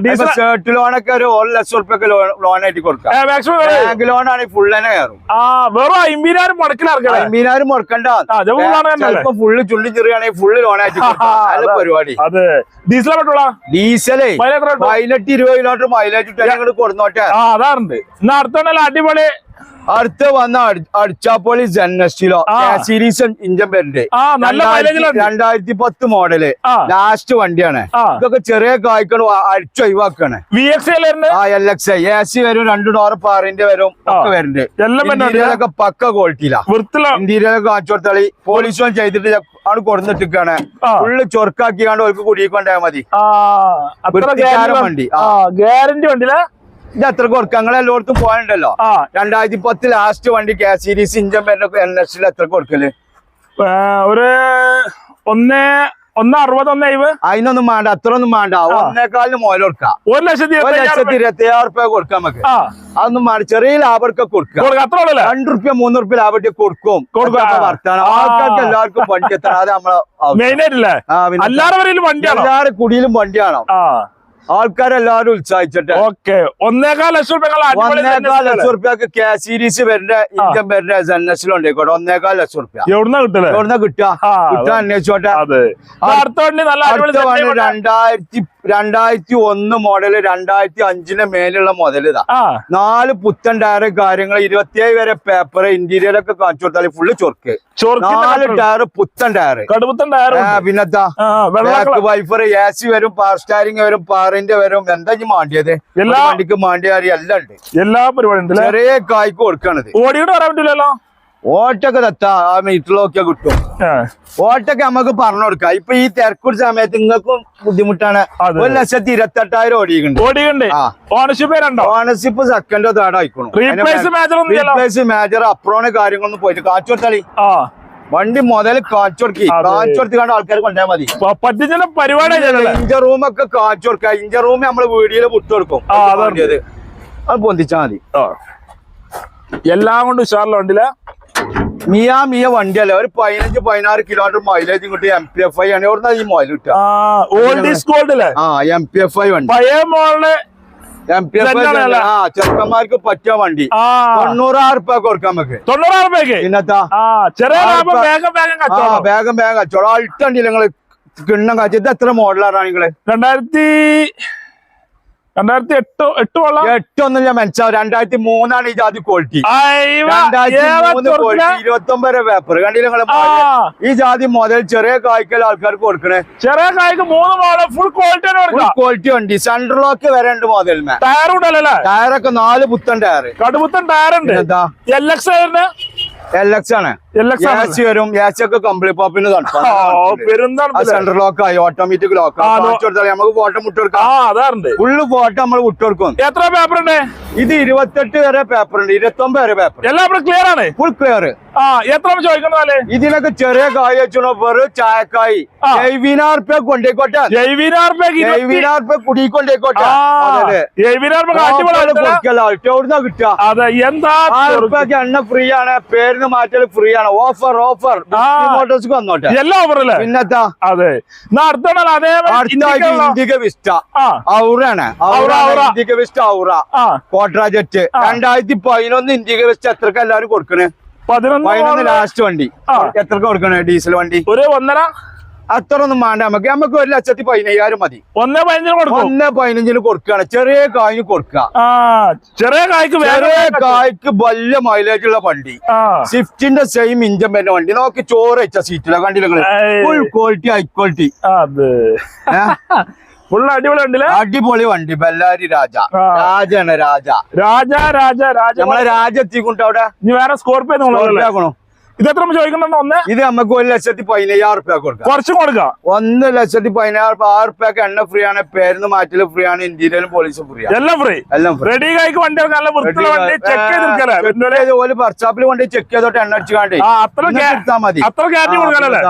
[SPEAKER 2] ഡീസൽ
[SPEAKER 1] ഷർട്ട് ലോണൊക്കെ ഒരു ഒരു ലക്ഷം ഉറുപ്പ്യൊക്കെ ലോൺ ആയിട്ട് കൊടുക്കാം. ബാങ്ക് ലോൺ ആണെങ്കിൽ ഫുൾ തന്നെ കയറും.
[SPEAKER 2] വെറും അമ്പതിനായിരം മുടക്കിലിറക്കണേ
[SPEAKER 1] അമ്പതിനായിരം മുടക്കണ്ട? ചിലപ്പോ ഫുള്ള് ചുള്ളി ചെറിയാണെങ്കിൽ ഫുള്ള് ലോൺ ആയിട്ട് കൊടുക്കാം. നല്ല പരിപാടി.
[SPEAKER 2] ഡീസൽ
[SPEAKER 1] ഡീസലേ പതിനെട്ട് ഇരുപത് കിലോമീറ്റർ മൈലേജ് കൊടുന്നോട്ടെ
[SPEAKER 2] ആ അതാറുണ്ട്. ഇന്ന് അടുത്തോണ്ടല്ലോ അടിപൊളി
[SPEAKER 1] അടുത്ത് വന്ന അടി- അടിച്ചാപ്പൊളി ജെന്നസ്റ്റിലോ. സീരീസ് ഇഞ്ചൻ
[SPEAKER 2] പേരിന്റെ
[SPEAKER 1] രണ്ടായിരത്തി പത്ത്
[SPEAKER 2] മോഡൽ
[SPEAKER 1] ലാസ്റ്റ് വണ്ടിയാണ്. ഇതൊക്കെ ചെറിയ കായ്ക്കൾ അടിച്ചൊഴിവാക്കാണ്. ഒഴിവാക്കാണ് എൽ എക്സ് എ സി വരും രണ്ട് ഡോർ പാറിന്റെ വരും ഒക്കെ. വരുന്നുണ്ട്. പക്ക ക്വാളിറ്റിയിലാ
[SPEAKER 2] ഇന്ത്യയിലൊക്കെ
[SPEAKER 1] ഇന്റീരിയലൊക്കെ കാണിച്ചു കൊടുത്താളി പോലീസും ചെയ്തിട്ട് ആണ് കൊടുത്തിട്ടാണ്
[SPEAKER 2] ആ.
[SPEAKER 1] ഫുള്ള് ചൊറുക്കാക്കിയാണ്ട് അവർക്ക് കുടിക്കൊണ്ടാ മതി. വൃത്തിക്കാരൻ വണ്ടി.
[SPEAKER 2] ഗ്യാരണ്ടി വണ്ടിയിലെ
[SPEAKER 1] ഇത് അത്ര കൊടുക്കുക നിങ്ങൾ എല്ലായിടത്തും പോകാനുണ്ടല്ലോ.
[SPEAKER 2] ആ.
[SPEAKER 1] രണ്ടായിരത്തി പത്ത് ലാസ്റ്റ് വണ്ടി കെ സീരീസ് ഇഞ്ചൻ പേരുടെ എൻ എസ് എത്ര
[SPEAKER 2] കൊടുക്കൽ? ഒരു ഒന്ന് ഒന്ന് അറുപത് ഒന്ന് എഴുപത്
[SPEAKER 1] അതിനൊന്നും വേണ്ട അത്ര ഒന്നും വേണ്ട ഒന്നേക്കാലിന് മുതൽ കൊടുക്കാം.
[SPEAKER 2] ഒരു ലക്ഷത്തി
[SPEAKER 1] ഒരു ലക്ഷത്തി ഇരുപത്തി ആറ് റുപ്യ കൊടുക്കാം നമുക്ക്. അതൊന്നും വേണ്ട ചെറിയ ലാഭമൊക്കെ കൊടുക്കാം.
[SPEAKER 2] കൊടുക്ക അത്ര
[SPEAKER 1] രണ്ട് റുപ്യ മൂന്ന് റുപ്യ ലാഭം കൊടുക്കും.
[SPEAKER 2] കൊടുക്കും.
[SPEAKER 1] വർത്താനം. ആൾക്കാർക്ക് എല്ലാവർക്കും വണ്ടി എത്തണം. അത് നമ്മളെ.
[SPEAKER 2] മെയിൻ ആയിട്ടില്ലേ?
[SPEAKER 1] എല്ലാരും കുടിയിലും വണ്ടിയാണോ? ആൾക്കാരെല്ലാരും ഉത്സാഹിച്ചിട്ട്.
[SPEAKER 2] ഓക്കെ. ഒന്നേകാൽ ലക്ഷം റുപ്യ
[SPEAKER 1] ഒന്നേകാൽ ലക്ഷം റുപ്യക്ക് കെ സീരീസ് വരുന്ന ഇന്ത്യൻ വരുന്ന ജനസിലുണ്ടായിക്കോട്ടെ ഒന്നേകാൽ ലക്ഷം റുപ്യ
[SPEAKER 2] എവിടുന്ന കിട്ടല്ലേ
[SPEAKER 1] എവിടുന്ന കിട്ടുക?
[SPEAKER 2] കിട്ടാ
[SPEAKER 1] കിട്ടാൻ അന്വേഷിച്ചോട്ടെ.
[SPEAKER 2] അടുത്ത
[SPEAKER 1] രണ്ടായിരത്തി രണ്ടായിരത്തി ഒന്ന് മോഡൽ രണ്ടായിരത്തി അഞ്ചിന് മേലുള്ള മോഡൽ ഇതാ നാല് പുത്തൻ ടയർ കാര്യങ്ങൾ ഇരുപത്തിയേഴ് വരെ പേപ്പർ ഇന്റീരിയർ ഒക്കെ കാണിച്ചു കൊടുത്താൽ ഫുള്ള് ചൊർക്ക് നാല്. ടയർ പുത്തൻ ടയർ
[SPEAKER 2] കടുപ്പുത്തൻ ടയർ
[SPEAKER 1] പിന്നെത്താ വൈഫർ എ സി വരും പാർ സ്റ്റാരിങ് വരും പാറിന്റെ വരും എന്താ മാണ്ടിയത്?
[SPEAKER 2] എല്ലാ-
[SPEAKER 1] വണ്ടിക്ക് മാണ്ടിയാരി എല്ലാം ഉണ്ട്.
[SPEAKER 2] എല്ലാ പരിപാടിയും
[SPEAKER 1] ചെറിയ കായ്ക്ക് കൊടുക്കണത്.
[SPEAKER 2] ഓടിയിട്ട് വരാൻ പറ്റില്ലല്ലോ
[SPEAKER 1] ഓട്ടൊക്കെ തത്താ ആ മീറ്ററിലൊക്കെ കിട്ടും. ഓട്ടൊക്കെ നമുക്ക് പറഞ്ഞു കൊടുക്കാം. ഇപ്പൊ ഈ തിരക്കൊരു സമയത്ത് നിങ്ങൾക്കും ബുദ്ധിമുട്ടാണ്. ഒരു ലക്ഷത്തി ഇരുപത്തെട്ടായിരം ഓടിയിട്ടുണ്ട്.
[SPEAKER 2] ഓടിയുണ്ട് ഓണർഷിപ്പ്
[SPEAKER 1] ഓണർഷിപ്പ് സെക്കൻഡോ തേർഡോ ആയിക്കോളും
[SPEAKER 2] റീപ്ലേസ് മേജർ
[SPEAKER 1] അപ്രോണ് കാര്യങ്ങളൊന്നും പോയിട്ട് കാച്ചു കൊടുത്താളി. വണ്ടി മുതൽ കാച്ചു കൊടുക്കി.
[SPEAKER 2] അതെ.
[SPEAKER 1] കാച്ചു കൊടുത്ത് കണ്ട ആൾക്കാർ കൊണ്ടുപോയാൽ മതി.
[SPEAKER 2] പ- പറ്റിച്ചിന്റെ പരിപാടി
[SPEAKER 1] ഇഞ്ച റൂമൊക്കെ കാച്ചു കൊടുക്ക. ഇഞ്ച റൂം നമ്മൾ വീഡിയോയിൽ വിട്ടുകൊടുക്കും
[SPEAKER 2] ആ,
[SPEAKER 1] അത് പൊന്തിച്ചാ മതി.
[SPEAKER 2] എല്ലാം കൊണ്ട് ഉഷാറിലുണ്ടല്ലേ
[SPEAKER 1] മിയ മിയ വണ്ടിയല്ലേ? ഒരു പതിനഞ്ച് പതിനാറ് കിലോമീറ്റർ മൈലേജ് കിട്ടി എം പി എഫ് ഐ ആണ്. എവിടെ ഈ മൊയിൽ കിട്ടുക?
[SPEAKER 2] ആ ഓൾഡ് ഈസ് ഗോൾഡ് അല്ലേ
[SPEAKER 1] ആ എം പി എഫ് ഐ വണ്ടി.
[SPEAKER 2] പഴയ മോളിൽ
[SPEAKER 1] എം പി എഫ് ഐ
[SPEAKER 2] ഇതന്നെയാണല്ലേ?
[SPEAKER 1] ആ ചെറുക്കന്മാർക്ക് പറ്റിയ വണ്ടി. തൊണ്ണൂറായിരം റുപ്യ കൊടുക്കാം നമുക്ക്.
[SPEAKER 2] തൊണ്ണൂറായിരം ലാഭം
[SPEAKER 1] ഇപ്പൊ-
[SPEAKER 2] വേഗം വേഗം കച്ചവടം.
[SPEAKER 1] വേഗം വേഗം അൾട്ടണ്ടി നിങ്ങൾ കിണ്ണം കാച്ചി? എത്ര മോഡലാണ് നിങ്ങൾ?
[SPEAKER 2] രണ്ടായിരത്തി രണ്ടായിരത്തി എട്ട് എട്ട് കൊള്ളാം.
[SPEAKER 1] എട്ടൊന്നും ഞാൻ മനസ്സിലാവും രണ്ടായിരത്തി മൂന്നാണ് ഈ ജാതി ക്വാളിറ്റി
[SPEAKER 2] അയ്യോ,
[SPEAKER 1] രണ്ടായിരത്തി
[SPEAKER 2] ഏതാ
[SPEAKER 1] മൂന്ന്
[SPEAKER 2] ചൊറുക്കിലെ?
[SPEAKER 1] ക്വാളിറ്റി ഇരുപത്തി ഒമ്പത് പേപ്പർ കണ്ടില്ല ഈ ജാതി മുതൽ ചെറിയ കായ്ക്കൽ ആൾക്കാർക്ക് കൊടുക്കണേ.
[SPEAKER 2] ചെറിയ കായ്ക്ക് മൂന്ന് model full quality
[SPEAKER 1] full quality ഉണ്ട്. സെൻട്രൽ ലോക്ക് വരേണ്ട മുതൽമേ
[SPEAKER 2] ടയർ ഉണ്ടല്ലേ
[SPEAKER 1] ടയറൊക്കെ നാല് പുത്തൻ ടയർ
[SPEAKER 2] കടുപുത്തൻ ടയർ ഉണ്ട്.
[SPEAKER 1] എന്താ
[SPEAKER 2] എൽ എക്സ് ആയിരുന്നു
[SPEAKER 1] എൽ എക്സ് ആണ്. വരും. യാസി ഒക്കെ കംപ്ലീറ്റ് പോപ്പിന്
[SPEAKER 2] പെരുന്താണ്
[SPEAKER 1] സെൻട്രൽ ലോക്ക് ആയി ഓട്ടോമാറ്റിക് ലോക്ക് നമുക്ക് ഫോട്ടോ ഫുള്ള് ഫോട്ടോ നമ്മൾ
[SPEAKER 2] എത്ര പേപ്പർ ഉണ്ട്?
[SPEAKER 1] ഇത് ഇരുപത്തെട്ട് വരെ പേപ്പർ ഉണ്ട്. വരെ പേപ്പർ
[SPEAKER 2] എല്ലാം ക്ലിയർ ആണ്?
[SPEAKER 1] ഫുൾ ക്ലിയർ
[SPEAKER 2] ആ എത്ര ചോദിക്കണേ
[SPEAKER 1] ഇതിനൊക്കെ ചെറിയ കായ് വെച്ചോ വെറും ചായക്കായി.
[SPEAKER 2] ആ.
[SPEAKER 1] ജൈവിനാർ റുപ്യ കൊണ്ടേക്കോട്ടെ.
[SPEAKER 2] ജൈവിനാർപ്പേക്ക്
[SPEAKER 1] ജൈവിനാർ റുപ്യ കുടിക്കൊണ്ടേക്കോട്ടെ കൊടുക്കല്ലോ കിട്ടുക.
[SPEAKER 2] അതെ എന്താ.
[SPEAKER 1] എണ്ണ ഫ്രീ ആണ്. പേരിന് മാറ്റൽ ഫ്രീ ആണ്. ഓഫർ ഓഫർ
[SPEAKER 2] ആ.
[SPEAKER 1] മോട്ടോഴ്സ് വന്നോട്ടെ.
[SPEAKER 2] എല്ലാ ഓഫർ
[SPEAKER 1] പിന്നത്താ
[SPEAKER 2] അതെ. എന്നാ അടുത്ത അതേ
[SPEAKER 1] അടുത്ത ഇന്ത്യക വിസ്റ്റ.
[SPEAKER 2] ആ.
[SPEAKER 1] ഔറാണ്.
[SPEAKER 2] Aura, Aura.
[SPEAKER 1] Indica Vista Aura.
[SPEAKER 2] ആ.
[SPEAKER 1] കോട്രാ ജെറ്റ് രണ്ടായിരത്തി പതിനൊന്ന് ഇന്ത്യയ്ക്ക് വിസ്റ്റ എത്രക്ക് എല്ലാവരും കൊടുക്കണേ?
[SPEAKER 2] പതിനൊന്ന്
[SPEAKER 1] ലാസ്റ്റ് വണ്ടി.
[SPEAKER 2] എത്ര
[SPEAKER 1] എത്രക്ക് കൊടുക്കണേ? ഡീസൽ വണ്ടി?
[SPEAKER 2] ഒരു ഒന്നര
[SPEAKER 1] അത്ര ഒന്നും വേണ്ട നമുക്ക് നമുക്ക് ഒരു ലക്ഷത്തി പതിനയ്യായിരം മതി.
[SPEAKER 2] ഒന്നേ പതിനഞ്ചിന് കൊടുക്കും.
[SPEAKER 1] ഒന്ന് പതിനഞ്ചിന് കൊടുക്കുകയാണ്. ചെറിയ കായിന് കൊടുക്കുക.
[SPEAKER 2] ആ ചെറിയ കായ്ക്ക്
[SPEAKER 1] ചെറിയ കായ്ക്ക് വലിയ മൈലേജ് ഉള്ള വണ്ടി. സ്വിഫ്റ്റിന്റെ സെയിം ഇഞ്ചൻ വരുന്ന വണ്ടി. നോക്കി ചോറ് വെച്ച സീറ്റില കണ്ടില്ല. Full quality high quality
[SPEAKER 2] full അടിപൊളി ഉണ്ടല്ലേ
[SPEAKER 1] അടിപൊളി വണ്ടി. ബെല്ലാരി രാജ. രാജാണ് രാജ.
[SPEAKER 2] രാജ രാജ രാജ.
[SPEAKER 1] നമ്മളെ രാജ എത്തിക്കൊണ്ട് അവിടെ.
[SPEAKER 2] ഇനി വേറെ സ്കോർപ്പിയോ ഇത് എത്ര ചോദിക്കണ്ടോ ഒന്ന്
[SPEAKER 1] ഇത് നമുക്ക് ഒരു ലക്ഷത്തി പതിനയ്യായിരം റുപ്യ കൊടുക്കാം.
[SPEAKER 2] കുറച്ചും കൊടുക്കാം.
[SPEAKER 1] ഒന്ന് ലക്ഷത്തി പതിനായിരം റുപ്യ ആറ് റുപ്യക്ക് എണ്ണ ഫ്രീ ആണ് പേരുന്ന് മാറ്റൽ ഫ്രീ ആണ് ഇന്ത്യയിലും പോലീസും ഫ്രീ
[SPEAKER 2] എല്ലാം ഫ്രീ
[SPEAKER 1] എല്ലാം
[SPEAKER 2] റെഡി കായ്ക്ക് വണ്ടി നല്ല വൃത്തിയുള്ള വണ്ടി ചെക്ക് ചെയ്ത്
[SPEAKER 1] ഓൽ വർക്ക്ഷോപ്പിൽ വണ്ടി ചെക്ക് ചെയ്തോട്ട് എണ്ണ അടിച്ചു കാണ്ടേ.
[SPEAKER 2] അത്ര
[SPEAKER 1] മതി.
[SPEAKER 2] അത്ര ഗ്യാരണ്ടി കൊടുക്കാനല്ലേ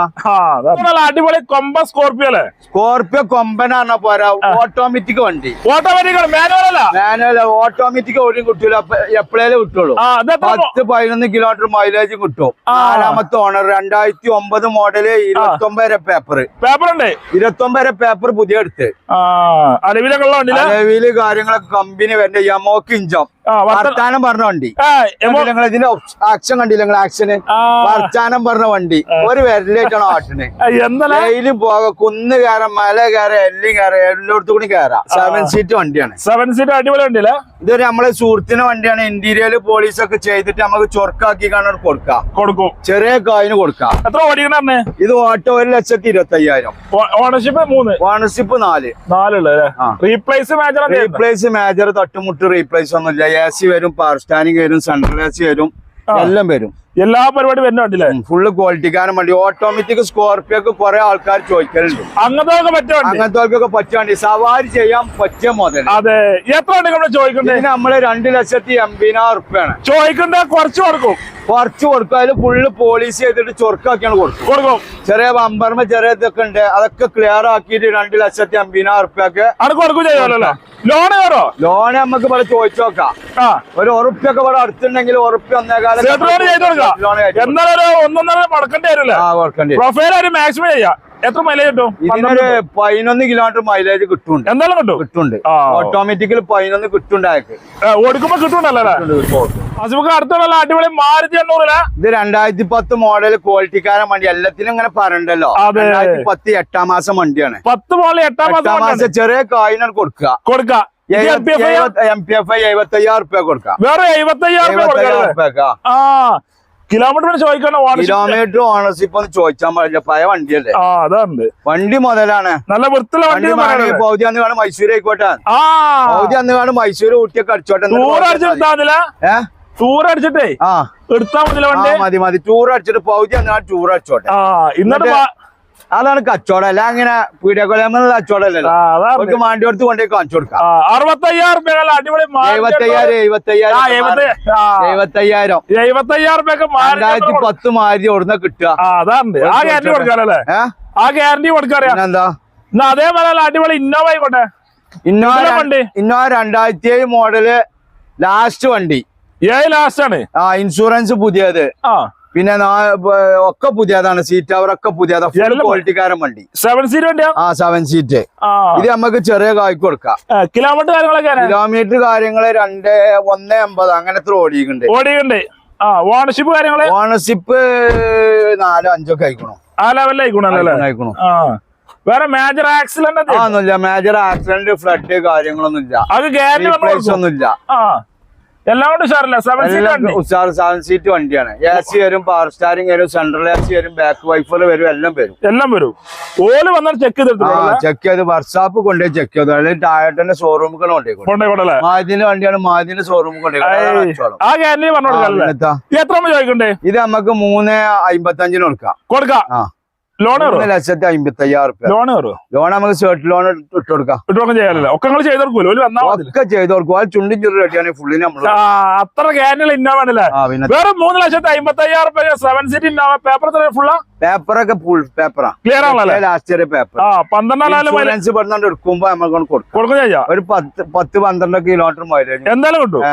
[SPEAKER 2] അടിപൊളി കൊമ്പ സ്കോർപ്പിയോ അല്ലേ?
[SPEAKER 1] സ്കോർപ്പിയോ കൊമ്പനാണ് പോരാ ഓട്ടോമാറ്റിക് വണ്ടി.
[SPEAKER 2] ഓട്ടോമാറ്റിക് മാനുവൽ അല്ല?
[SPEAKER 1] മാനുവൽ ഓട്ടോമാറ്റിക് ഒരു കിട്ടൂല എപ്പോഴേലും കിട്ടുള്ളൂ. പത്ത് പതിനൊന്ന് കിലോമീറ്റർ മൈലേജ് കിട്ടും. നാലാമത്തെ ഓണർ രണ്ടായിരത്തി ഒമ്പത് മോഡൽ ഇരുപത്തി ഒമ്പത് പേപ്പർ
[SPEAKER 2] പേപ്പർ ഉണ്ട്.
[SPEAKER 1] ഇരുപത്തി ഒമ്പത് പേപ്പർ പുതിയ എടുത്ത്. അലവിൽ കാര്യങ്ങളൊക്കെ കമ്പനി വരണ്ട. യമോക്ക് ഇഞ്ചം. വർത്താനം പറഞ്ഞ വണ്ടി. നിങ്ങൾ ഇതിന്റെ ആക്ഷൻ കണ്ടില്ല നിങ്ങൾ ആക്ഷന് വർത്താനം പറഞ്ഞ വണ്ടി. ഒരു വിരലേക്കാണ് ആട്ടിന്. ഡെയിലി പോക. കുന്ന് കയറാം മല കയറാം എല്ലാം കയറാം. എല്ലായിടത്തും കൂടി കയറാം. സെവൻ സീറ്റ് വണ്ടിയാണ്.
[SPEAKER 2] സെവൻ സീറ്റ് അടിപൊളി വണ്ടി
[SPEAKER 1] ഇതൊരു നമ്മളെ സുഹൃത്തിന്റെ വണ്ടിയാണ്. ഇന്റീരിയർ പോലീസ് ഒക്കെ ചെയ്തിട്ട് നമുക്ക് ചൊർക്കാക്കി കാണാൻ കൊടുക്കാം.
[SPEAKER 2] കൊടുക്കും.
[SPEAKER 1] ചെറിയ കായിന് കൊടുക്കാം.
[SPEAKER 2] എത്ര ഓടിക്കണേ
[SPEAKER 1] ഇത് ഓട്ടോ ഒരു ലക്ഷത്തി ഇരുപത്തി അയ്യായിരം
[SPEAKER 2] ഓണർഷിപ്പ് മൂന്ന്?
[SPEAKER 1] ഓണർഷിപ്പ് നാല്.
[SPEAKER 2] നാലുള്ളത്. റീപ്ലേസ് മാച്ചർ
[SPEAKER 1] റീപ്ലേസ് മേജർ തട്ടുമുട്ട് റീപ്ലേസ് ഒന്നുമില്ല. എ സി വരും പവർ സ്റ്റാൻഡിങ് വരും സെൻട്രൽ എ സി വരും എല്ലാം വരും.
[SPEAKER 2] എല്ലാ പരിപാടി വരുന്ന വണ്ടിയില്ലേ
[SPEAKER 1] ഫുള്ള് ക്വാളിറ്റിക്കാരൻ വണ്ടി. ഓട്ടോമാറ്റിക് സ്കോർപ്പിയോക്ക് കുറെ ആൾക്കാർ ചോദിക്കലുണ്ട്.
[SPEAKER 2] അങ്ങനത്തെ ഒക്കെ വണ്ടി?
[SPEAKER 1] അങ്ങനത്തെ പറ്റിയ വണ്ടി. സവാരി ചെയ്യാൻ പറ്റിയ മുതൽ
[SPEAKER 2] അതെ. എത്ര ചോദിക്കണ്ടേ
[SPEAKER 1] ഇതിന് നമ്മൾ രണ്ട് ലക്ഷത്തി എൺപതിനായിരം ഉറുപ്പ്യാണ്.
[SPEAKER 2] ചോദിക്കുന്നത് കുറച്ച് കൊടുക്കും.
[SPEAKER 1] കുറച്ച് കൊടുക്കും. അതിൽ ഫുള്ള് പോളിസി ചെയ്തിട്ട് ചൊറുക്കാക്കിയാണ് കൊടുക്കും.
[SPEAKER 2] കൊടുക്കും.
[SPEAKER 1] ചെറിയ ബമ്പർമ ചെറിയ ഇതൊക്കെ ഉണ്ട്. അതൊക്കെ ക്ലിയർ ആക്കിയിട്ട് രണ്ട് ലക്ഷത്തി അമ്പതിനായിരം ഉറുപ്പ്യൊക്കെ
[SPEAKER 2] അത് കൊടുക്കും ചെയ്യാമല്ലോ ലോൺ കയറോ
[SPEAKER 1] ലോൺ നമുക്ക് ഇവിടെ ചോദിച്ചു നോക്കാം. ഒരു ഉറുപ്പ്യൊക്കെ ഇവിടെ അടുത്തുണ്ടെങ്കിൽ ഉറുപ്പ് ഒന്നേകാലം
[SPEAKER 2] എന്നാലും ഒരു ഒന്നൊന്നര മടക്കേണ്ടി വരില്ലേ? പ്രൊഫൈൽ ഒരു മാക്സിമം ചെയ്യാം. എത്ര മൈലേജ് കിട്ടും?
[SPEAKER 1] ഇതിനൊരു പതിനൊന്ന് കിലോമീറ്റർ മൈലേജ് കിട്ടുന്നുണ്ട്.
[SPEAKER 2] എന്തായാലും കിട്ടും?
[SPEAKER 1] കിട്ടുന്നുണ്ട്. ഓട്ടോമാറ്റിക്കൽ പതിനൊന്ന് കിട്ടുന്നുണ്ട് അയാൾക്ക്.
[SPEAKER 2] ഓടിക്കുമ്പോ കിട്ടുന്നുണ്ടല്ലോ അസുഖം അടുത്തുള്ള അടിപൊളി മാരുതി
[SPEAKER 1] ഇത് രണ്ടായിരത്തി പത്ത് മോഡൽ ക്വാളിറ്റിക്കാരൻ വണ്ടി. എല്ലാത്തിനും ഇങ്ങനെ പറയണ്ടല്ലോ. രണ്ടായിരത്തി പത്ത് എട്ടാം മാസം വണ്ടിയാണ്.
[SPEAKER 2] പത്ത് മോഡൽ എട്ടാം മാസം
[SPEAKER 1] മാസം ചെറിയ കായിനാണ് കൊടുക്കുക.
[SPEAKER 2] കൊടുക്ക
[SPEAKER 1] എം പി എഫ് ഐ എഴുപത്തി അയ്യായിരം റുപ്യ കൊടുക്കാം
[SPEAKER 2] വേറെ എഴുപത്തി അയ്യായിരം
[SPEAKER 1] എഴുപത്തി
[SPEAKER 2] കൊടുക്കാം ആ. കിലോമീറ്റർ ചോദിക്കണ
[SPEAKER 1] കിലോമീറ്റർ ഓണർഷിപ്പ് ഒന്ന് ചോദിച്ചാൽ പാടില്ല പഴയ വണ്ടിയല്ലേ
[SPEAKER 2] ആ അതാണ്
[SPEAKER 1] വണ്ടി മുതലാണ്.
[SPEAKER 2] നല്ല വൃത്തിയുള്ള വണ്ടി
[SPEAKER 1] പൗതി അന്ന് കാണും മൈസൂർ ആയിക്കോട്ടെ. പൗതി അന്ന് കാണും മൈസൂർ ഊട്ടിയൊക്കെ അടിച്ചോട്ടെ.
[SPEAKER 2] ടൂർ അടിച്ചിട്ടേ
[SPEAKER 1] ആ.
[SPEAKER 2] എടുത്താ
[SPEAKER 1] മതി മതി. ടൂർ അടിച്ചിട്ട് പൗതി അന്ന് ടൂർ അടിച്ചോട്ടെ. എന്നിട്ട് അതാണ് കച്ചവടം. അല്ല അങ്ങനെ കച്ചവടമല്ലല്ലോ
[SPEAKER 2] അതാണ്.
[SPEAKER 1] അവർക്ക് മാണ്ടി കൊടുത്ത് കൊണ്ടേ കാണിച്ചു കൊടുക്കാം.
[SPEAKER 2] അറുപത്തയ്യായിരം അടിപൊളി എഴുപത്തയ്യായിരം
[SPEAKER 1] രണ്ടായിരത്തി പത്ത് മാരി ഓടുന്ന കിട്ടുക?
[SPEAKER 2] ആ ഗ്യാരണ്ടി കൊടുക്കാറല്ലേ ആ ഗ്യാരണ്ടി കൊടുക്കാറിയാ. എന്നാ അതേപോലെ അടിപൊളി ഇന്നോവ ആയിക്കോട്ടെ.
[SPEAKER 1] ഇന്നോവ? ഇന്നോവ രണ്ടായിരത്തി ഏഴ് മോഡൽ ലാസ്റ്റ് വണ്ടി.
[SPEAKER 2] ഏഴ് ലാസ്റ്റ് ആണ്.
[SPEAKER 1] ആ ഇൻഷുറൻസ് പുതിയത്.
[SPEAKER 2] ആ.
[SPEAKER 1] പിന്നെ ഒക്കെ പുതിയതാണ് സീറ്റ് അവരൊക്കെ പുതിയതാണ് ഫുൾ ക്വാളിറ്റിക്കാരൻ വണ്ടി.
[SPEAKER 2] സെവൻ സീറ്റ്
[SPEAKER 1] ആ സെവൻ സീറ്റ് ഇത് നമുക്ക് ചെറിയ കായ്ക്ക് കൊടുക്കാം.
[SPEAKER 2] കിലോമീറ്റർ കാര്യങ്ങളൊക്കെ
[SPEAKER 1] കിലോമീറ്റർ കാര്യങ്ങൾ രണ്ട് ഒന്ന് എൺപത് അങ്ങനത്തെ ഓടിയിട്ടുണ്ട്
[SPEAKER 2] ഓടിയുണ്ട് ആ ഓണർഷിപ്പ് കാര്യങ്ങൾ?
[SPEAKER 1] ഓണർഷിപ്പ് നാലോ അഞ്ചോ ആയിക്കണോ.
[SPEAKER 2] ആ
[SPEAKER 1] ലെവലിൽ
[SPEAKER 2] ആ. വേറെ മേജർ ആക്സിഡന്റ്
[SPEAKER 1] ഒന്നുമില്ല. മേജർ ആക്സിഡന്റ് ഫ്ലഡ് കാര്യങ്ങളൊന്നും ഇല്ല
[SPEAKER 2] അത് ഗ്യാരണ്ടി
[SPEAKER 1] റീപ്ലേസ് ഒന്നും ഇല്ല
[SPEAKER 2] ആ. എല്ലാം കൊണ്ട് ഉഷാറില്ല. സെവൻ സീറ്റ്
[SPEAKER 1] ഉഷാർ സെവൻ സീറ്റ് വണ്ടിയാണ്. എ സി വരും പവർ സ്റ്റാരിങ് വരും സെൻട്രൽ എ സി വരും ബാക്ക് വൈഫർ വരും എല്ലാം വരും.
[SPEAKER 2] എല്ലാം വരും. ഓൽ വന്നാൽ ചെക്ക് ചെയ്തിട്ട്
[SPEAKER 1] ചെക്ക് ചെയ്ത് വർക്ക്ഷോപ്പ് കൊണ്ടുപോയി ചെക്ക് ചെയ്തു. അല്ലെങ്കിൽ ടായറ്റന്റെ ഷോറൂമുകൾ കൊണ്ടുപോയി മാതിന്റെ വണ്ടിയാണ് മാതിന്റെ ഷോറൂമിൽ കൊണ്ടുപോയി
[SPEAKER 2] എത്ര ചോദിക്കണ്ടേ?
[SPEAKER 1] ഇത് നമുക്ക് മൂന്ന് അമ്പത്തഞ്ചിന് കൊടുക്കാം.
[SPEAKER 2] കൊടുക്കാം.
[SPEAKER 1] ആ.
[SPEAKER 2] ലോൺ കയറും
[SPEAKER 1] മൂന്ന് ലക്ഷത്തി അമ്പത്തി അയ്യായിരം റുപ്യ
[SPEAKER 2] ലോൺ കയറും
[SPEAKER 1] ലോൺ നമുക്ക് ഷർട്ട് ലോൺ ഇട്ട് കൊടുക്കാം.
[SPEAKER 2] ഇട്ടൊക്കെ ചെയ്യാനല്ലേ ഒക്കെ നിങ്ങൾ ചെയ്ത് കൊടുക്കൂല്ലോ ഓൽ വന്നാ മതി.
[SPEAKER 1] ഒക്കെ ചെയ്ത് ആ ചുണ്ടും ചുരു റെഡിയാണ് ഫുള്ളിന് നമ്മൾ
[SPEAKER 2] ആ അത്ര ഗ്യാരണ്ടികൾ ഇന്നോവ
[SPEAKER 1] ആ പിന്നെ.
[SPEAKER 2] വേറെ മൂന്ന് ലക്ഷത്തി അമ്പത്തി അയ്യായിരം രൂപ സെവൻ സീറ്റ് ഇന്നോവ. പേപ്പർ എത്ര ഫുള്ളാ
[SPEAKER 1] പേപ്പറൊക്കെ ഫുൾ പേപ്പറാ
[SPEAKER 2] ക്ലിയർ ആണല്ലേ
[SPEAKER 1] ലാസ്റ്റ് ഇയർ പേപ്പർ
[SPEAKER 2] ആ പന്ത്രണ്ടാലും
[SPEAKER 1] ഇൻഷുറൻസ് പെടുന്നുണ്ട് എടുക്കുമ്പോ നമുക്ക് കൊടുക്കും.
[SPEAKER 2] കൊടുക്കും ചെയ്യാം?
[SPEAKER 1] ഒരു പത്ത് പത്ത് പന്ത്രണ്ട് കിലോമീറ്റർ മൈലേജ്.
[SPEAKER 2] എന്തായാലും കിട്ടും?